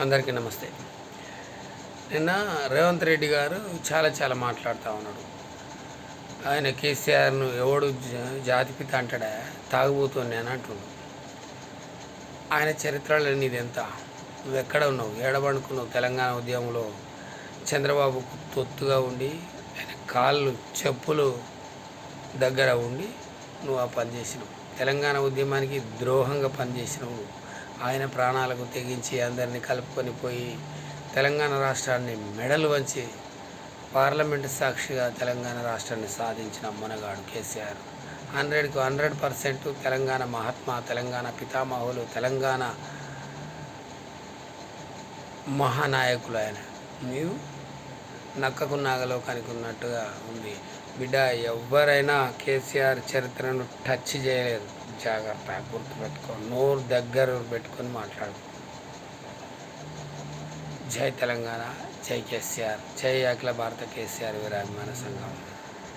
అందరికీ నమస్తే. నిన్న రేవంత్ రెడ్డి గారు చాలా చాలా మాట్లాడుతూ ఉన్నాడు. ఆయన కేసీఆర్ను ఎవడు జా- జాతిపిత అంటాడా? తాగుబోతుంది అని అంటుండు. ఆయన చరిత్రలో నీది నువ్వు ఎక్కడ ఉన్నావు? ఏడబడుకున్నావు? తెలంగాణ ఉద్యమంలో చంద్రబాబుకు తొత్తుగా ఉండి ఆయన కాళ్ళు చెప్పులు దగ్గర ఉండి నువ్వు ఆ పని చేసినావు. తెలంగాణ ఉద్యమానికి ద్రోహంగా పనిచేసినావు. నువ్వు. ఆయన ప్రాణాలకు తెగించి అందరినీ కలుపుకొని పోయి తెలంగాణ రాష్ట్రాన్ని మెడలు వంచి పార్లమెంటు సాక్షిగా తెలంగాణ రాష్ట్రాన్ని సాధించిన మునగాడు కేసీఆర్. హండ్రెడ్కు హండ్రెడ్ పర్సెంట్ తెలంగాణ మహాత్మా తెలంగాణ పితామహులు తెలంగాణ మహానాయకులు ఆయన. నీవు నక్కకు నాగలోకానికి ఉన్నట్టుగా ఉంది. బిడ్డ ఎవరైనా కేసీఆర్ చరిత్రను టచ్ చేయలేదు. జాగ్రత్త గుర్తుపెట్టుకో నోరు దగ్గర పెట్టుకొని మాట్లాడు. జై తెలంగాణ జై కేసీఆర్ జై అఖిల భారత కేసీఆర్ వీరాభిమాన సంఘం.